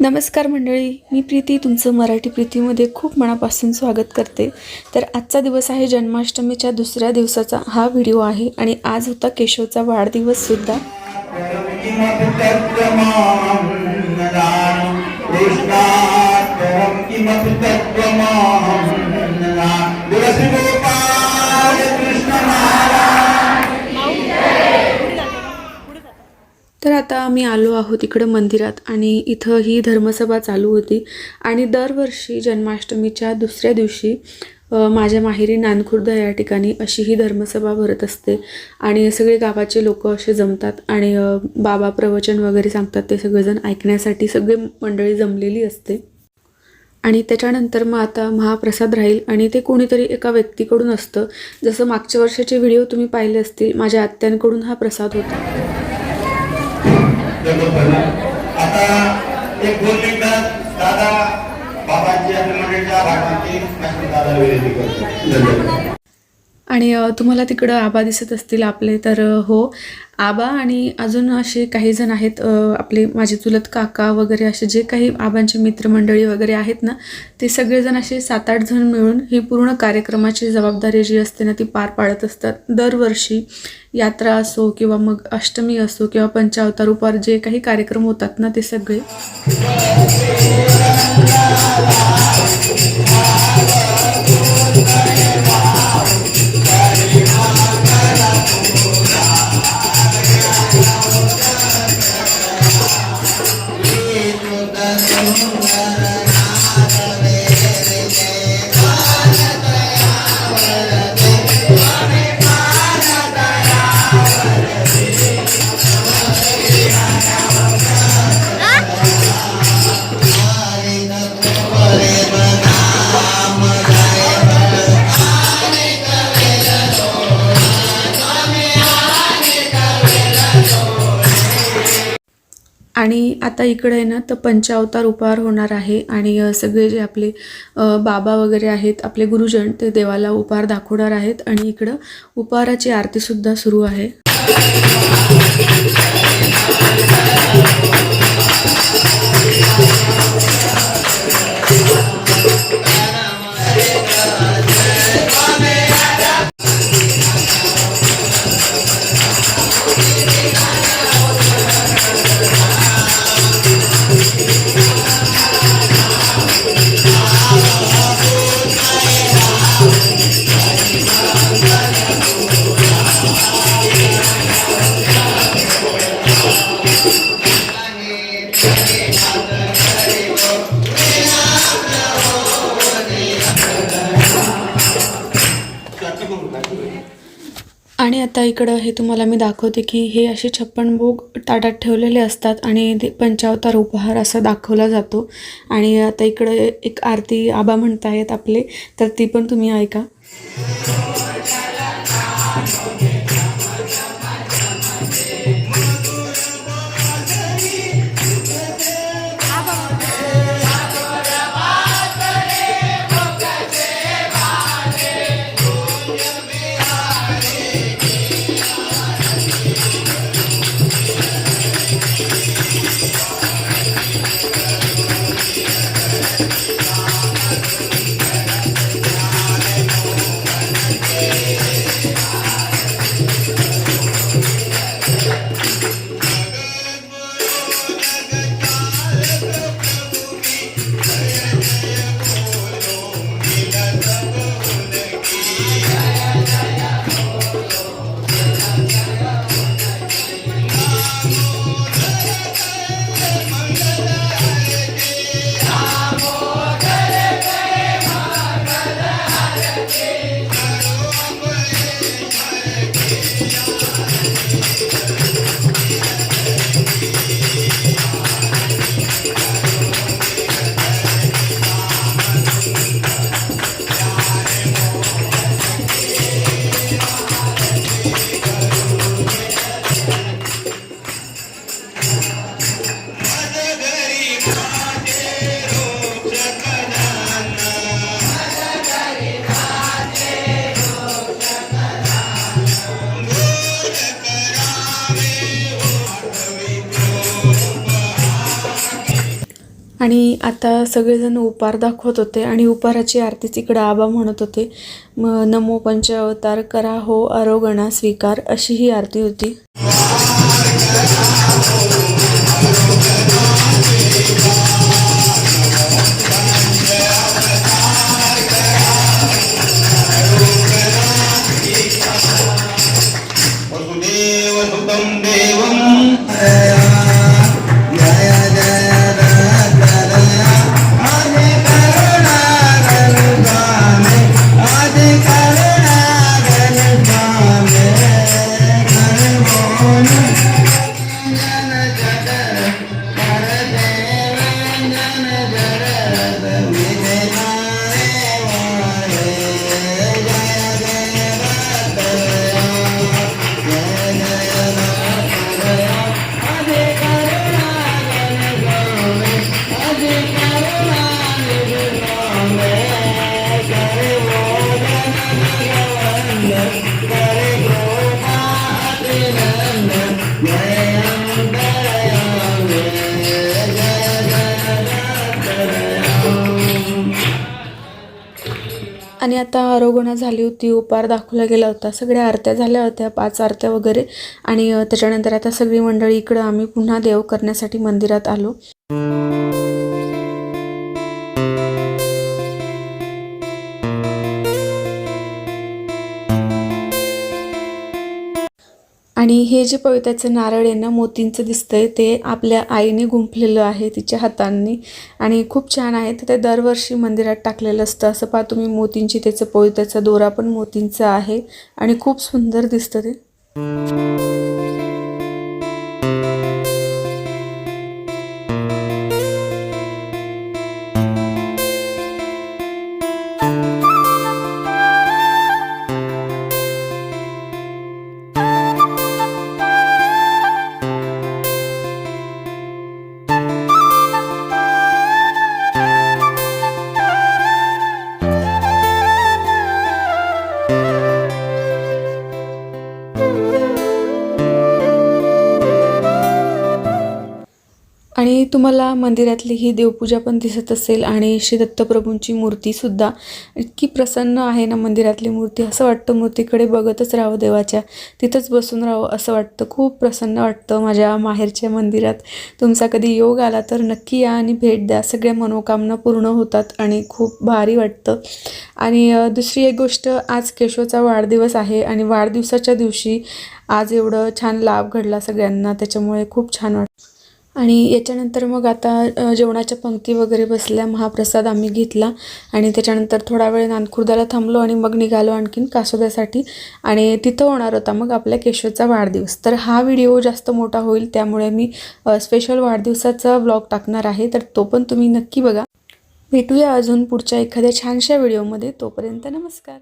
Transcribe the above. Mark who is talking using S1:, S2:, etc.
S1: नमस्कार मंडळी मी प्रीती तुमचं मराठी प्रीतीमध्ये खूप मनापासून स्वागत करते तर आजचा दिवस आहे जन्माष्टमीच्या दुसऱ्या दिवसाचा हा व्हिडिओ आहे आणि आज होता केशवचा वाढदिवससुद्धा तर आता आम्ही आलो आहोत इकडं मंदिरात आणि इथं ही धर्मसभा चालू होती. आणि दरवर्षी जन्माष्टमीच्या दुसऱ्या दिवशी माझ्या माहेरी नानखुर्द या ठिकाणी अशी ही धर्मसभा भरत असते. आणि सगळे गावाचे लोक असे जमतात आणि बाबा प्रवचन वगैरे सांगतात ते सगळेजण ऐकण्यासाठी सगळे मंडळी जमलेली असते. आणि त्याच्यानंतर मग आता महाप्रसाद राहील आणि ते कोणीतरी एका व्यक्तीकडून असतं. जसं मागच्या वर्षाचे व्हिडिओ तुम्ही पाहिले असतील माझ्या आत्यांकडून हा प्रसाद होता.
S2: आता एक दोन मिनिटात दादा बाबांची आणि मंडळीच्या भागांची दादा विनंती करतो. धन्यवाद.
S1: आणि तुम्हाला तिकडं आबा दिसत असतील आपले तर हो. आबा आणि अजून असे काही जण आहेत आपले माझे चुलत काका वगैरे असे जे काही आबांचे मित्रमंडळी वगैरे आहेत ना ते सगळेजण असे सात आठ जण मिळून ही पूर्ण कार्यक्रमाची जबाबदारी जी असते ना ती पार पाडत असतात. दरवर्षी यात्रा असो किंवा मग अष्टमी असो किंवा पंचावतार उपार जे काही कार्यक्रम होतात ना ते सगळे. आणि आता इकडे आहे ना तर पंचावतार उपहार होणार आहे आणि सगळे जे आपले बाबा वगैरे आहेत आपले गुरुजन ते देवाला उपहार दाखवणार आहेत आणि इकडं उपहाराची आरतीसुद्धा सुरू आहे. आणि आता इकडं हे तुम्हाला मी दाखवते की हे असे छप्पन भोग ताटात ठेवलेले असतात आणि ते पंचावतार उपहार असा दाखवला जातो. आणि आता इकडं एक आरती आबा म्हणतायत आपले तर ती पण तुम्ही ऐका. Thank you. आणि आता सगळेजण उपार दाखवत होते आणि उपाराची आरतीच इकडं आबा म्हणत होते. म नमो पंच अवतार करा हो आरोगणा स्वीकार अशी ही आरती होती. आणि आता आरोगणा झाली होती उपार दाखवला गेला होता. सगळ्या आरत्या झाल्या होत्या पाच आरत्या वगैरे. आणि त्याच्यानंतर आता सगळी मंडळी इकडं आम्ही पुन्हा देव करण्यासाठी मंदिरात आलो. हे जे पवित्याचं नारळ आहे ना मोतींचं दिसतंय ते आपल्या आईने गुंफलेलं आहे तिच्या हातांनी. आणि खूप छान आहे तर ते दरवर्षी मंदिरात टाकलेलं असतं. असं पहा तुम्ही मोतींची त्याचं पवित्याचा दोरा पण मोतींचा आहे. आणि खूप सुंदर दिसतं ते. तुम्हाला मंदिरातली ही देवपूजा पण दिसत असेल आणि श्री दत्तप्रभूंची मूर्तीसुद्धा इतकी प्रसन्न आहे ना मंदिरातली मूर्ती. असं वाटतं मूर्तीकडे बघतच राहावं देवाच्या तिथंच बसून राहावं असं वाटतं. खूप प्रसन्न वाटतं माझ्या माहेरच्या मंदिरात. तुमचा कधी योग आला तर नक्की या आणि भेट द्या. सगळ्या मनोकामना पूर्ण होतात आणि खूप भारी वाटतं. आणि दुसरी एक गोष्ट आज केशवचा वाढदिवस आहे आणि वाढदिवसाच्या दिवशी आज एवढं छान लाभ घडला सगळ्यांना त्याच्यामुळे खूप छान वाटतं. आणि याच्यानंतर मग आता जेवणाच्या पंक्ती वगैरे बसल्या महाप्रसाद आम्ही घेतला आणि त्याच्यानंतर थोडा वेळ नानखुर्दाला थांबलो आणि मग निघालो आणखीन कासोद्यासाठी आणि तिथं होणार होता मग आपल्या केशवचा वाढदिवस. तर हा व्हिडिओ जास्त मोठा होईल त्यामुळे मी स्पेशल वाढदिवसाचा ब्लॉग टाकणार आहे तर तो पण तुम्ही नक्की बघा. भेटूया अजून पुढच्या एखाद्या छानशा व्हिडिओमध्ये तोपर्यंत नमस्कार.